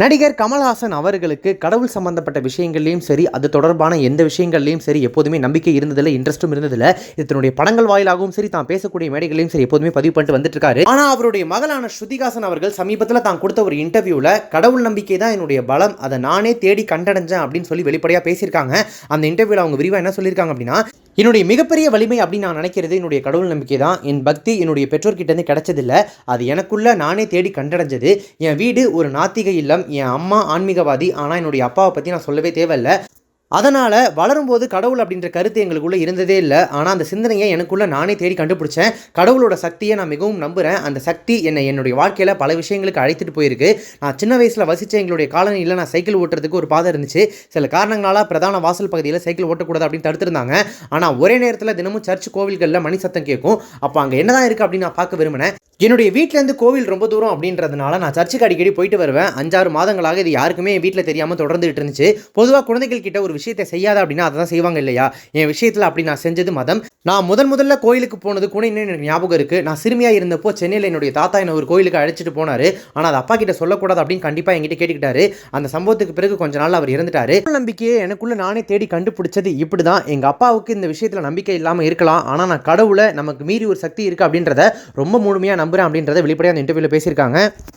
நடிகர் கமல்ஹாசன் அவர்களுக்கு கடவுள் சம்பந்தப்பட்ட விஷயங்கள்லையும் சரி அது தொடர்பான எந்த விஷயங்கள்லையும் சரி எப்போதுமே நம்பிக்கை இருந்ததில்லை இன்ட்ரெஸ்ட்டும் இருந்ததில்ல. இதனுடைய படங்கள் வாயிலாகவும் சரி தான் பேசக்கூடிய மேடைகளையும் சரி எப்போதுமே பதிவு பண்ணிட்டு வந்துட்டு இருக்காரு ஆனால் அவருடைய மகளான ஸ்ருதிகாசன் அவர்கள் சமீபத்தில் தான் கொடுத்த ஒரு இன்டர்வியூவில் கடவுள் நம்பிக்கை தான் என்னுடைய பலம் அதை நானே தேடி கண்டடைஞ்சேன் அப்படின்னு சொல்லி வெளிப்படையாக பேசியிருக்காங்க. அந்த இன்டர்வியூவில் அவங்க விரிவாக என்ன சொல்லியிருக்காங்க அப்படின்னா என்னுடைய மிகப்பெரிய வலிமை அப்படின்னு நான் நினைக்கிறது என்னுடைய கடவுள் நம்பிக்கை தான். என் பக்தி என்னுடைய பெற்றோர்கிட்டேருந்து கிடச்சதில்ல. அது எனக்குள்ளே நானே தேடி கண்டடைஞ்சது. என் வீடு ஒரு நாத்திக இல்லம். என் அம்மா ஆன்மீகவாதி. ஆனால் என்னுடைய அப்பாவை பற்றி நான் சொல்லவே தேவையில்லை. அதனால் வளரும்போது கடவுள் அப்படின்ற கருத்து எங்களுக்குள்ளே இருந்ததே இல்லை. ஆனால் அந்த சிந்தனையை எனக்குள்ளே நானே தேடி கண்டுபிடிச்சேன். கடவுளோட சக்தியை நான் மிகவும் நம்புகிறேன் அந்த சக்தி என்னை என்னுடைய வாழ்க்கையில் பல விஷயங்களுக்கு அழைத்துட்டு போயிருக்கு. நான் சின்ன வயசில் வசித்த எங்களுடைய காலனியில் நான் சைக்கிள் ஓட்டுறதுக்கு ஒரு பாதை இருந்துச்சு. சில காரணங்களால் பிரதான வாசல் பகுதியில் சைக்கிள் ஓட்டக்கூடாது அப்படின்னு தடுத்திருந்தாங்க. ஆனால் ஒரே நேரத்தில் தினமும் சர்ச் கோவில்களில் மணி சத்தம் கேட்கும். அப்போ அங்கே என்னதான் இருக்குது அப்படின்னு நான் பார்க்க விரும்பினேன். என்னுடைய வீட்டிலேருந்து கோவில் ரொம்ப தூரம் அப்படின்றதுனால நான் சர்ச்சுக்கு அடிக்கடி போயிட்டு வருவேன். அஞ்சாறு மாதங்களாக இது யாருக்குமே என் வீட்டில் தெரியாமல் தொடர்ந்துகிட்டு இருந்துச்சு. பொதுவாக குழந்தைகள் கிட்ட ஒரு விஷயத்தை செய்யாத அப்படின்னா அதை தான் செய்வாங்க இல்லையா? என் விஷயத்தில் அப்படி நான் செஞ்சது மதம். நான் முதன் முதல்ல கோயிலுக்கு போனது கூட இன்னும் எனக்கு ஞாபகம் இருக்குது நான் சிறுமியாக இருந்தப்போ சென்னையில் என்னுடைய தாத்தா என்னை ஒரு கோயிலுக்கு அழைச்சிட்டு போனார். ஆனால் அது அப்பா கிட்ட சொல்லக்கூடாது அப்படின்னு கண்டிப்பாக என்கிட்ட கேட்டுக்கிட்டாரு. அந்த சம்பவத்துக்கு பிறகு கொஞ்ச நாள் அவர் இறந்துட்டாரு. நம்பிக்கையை எனக்குள்ளே நானே தேடி கண்டுபிடிச்சது இப்படி தான் எங்கள் அப்பாவுக்கு இந்த விஷயத்தில் நம்பிக்கை இல்லாமல் இருக்கலாம். ஆனால் நான் கடவுளை நமக்கு மீறி ஒரு சக்தி இருக்குது அப்படின்றத ரொம்ப முழுமையாக நம்புகிறேன் அப்படின்றத வெளிப்படையாக அந்த இன்டர்வியூவில் பேசியிருக்காங்க.